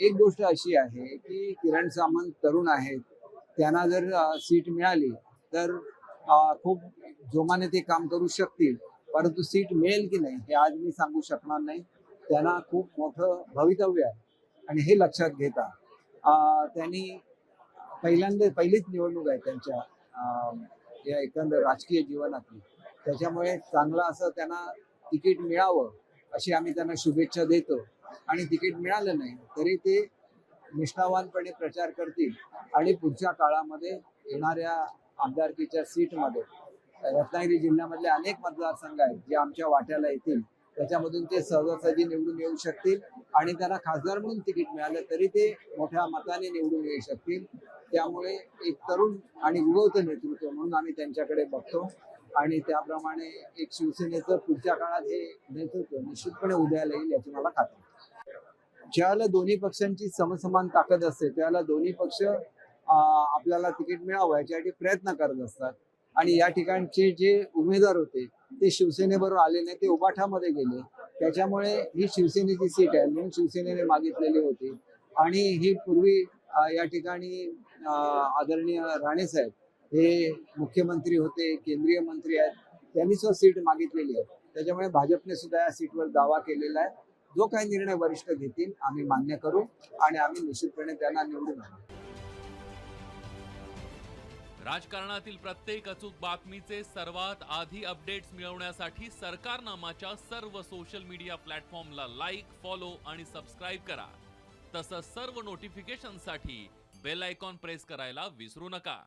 एक गोष्ट अशी आहे की किरण सामंत तरुण आहेत. त्यांना जर सीट मिळाली तर खूप जोमाने ते काम करू शकतील. परंतु सीट मिळेल की नाही हे आज मी सांगू शकणार नाही. त्यांना खूप मोठं भवितव्य आहे. आणि हे लक्षात घेता त्यांनी पहिल्यांदा पहिलीच निवडणूक आहे त्यांच्या या एकंदर राजकीय जीवनातली. त्याच्यामुळे चांगलं असं त्यांना तिकीट मिळावं अशी आम्ही त्यांना शुभेच्छा देतो. आणि तिकीट मिळालं नाही तरी ते निष्ठावानपणे प्रचार करतील. आणि पुढच्या काळामध्ये येणाऱ्या आमदारकीच्या सीटमध्ये रत्नागिरी जिल्ह्यामधले अनेक मतदारसंघ आहेत जे आमच्या वाट्याला येतील. त्याच्यामधून ते सहजासहजी निवडून येऊ शकतील आणि त्यांना खासदार म्हणून तिकीट मिळालं तरी ते मोठ्या मताने निवडून येऊ शकतील. त्यामुळे एक तरुण आणि विवौत नेतृत्व म्हणून आम्ही त्यांच्याकडे बघतो. आणि त्याप्रमाणे एक शिवसेनेचं पुढच्या काळात हे नेतृत्व निश्चितपणे उदयाला येईल याची मला खात्री ज्यावेळेला दोन्ही पक्षांची समसमान ताकद असते त्यावेळेला दोन्ही पक्ष आपल्याला तिकीट मिळावं याच्यासाठी प्रयत्न करत असतात. आणि या ठिकाणचे जे उमेदवार होते ते शिवसेनेबरोबर आले नाही ते उबाठामध्ये गेले. त्याच्यामुळे ही शिवसेनेची सीट आहे म्हणून शिवसेनेने मागितलेली होती. आणि ही पूर्वी या ठिकाणी आदरणीय राणे साहेब हे मुख्यमंत्री होते केंद्रीय मंत्री आहेत त्यांनी सुद्धा सीट मागितलेली आहे. त्याच्यामुळे भाजपने सुद्धा या सीटवर दावा केलेला आहे. जो काही निर्णय वरिष्ठ घेतील आम्ही मान्य करू आणि आम्ही निश्चितपणे त्यांना निवडून आणू. राजकारणातील प्रत्येक अचूक बातमीचे सर्वात आधी अपडेट्स मिळवण्यासाठी सरकारनामाच्या सर्व सोशल मीडिया प्लॅटफॉर्मला लाईक फॉलो आणि सबस्क्राईब करा. तसंच सर्व नोटिफिकेशनसाठी बेल आयकॉन प्रेस करायला विसरू नका.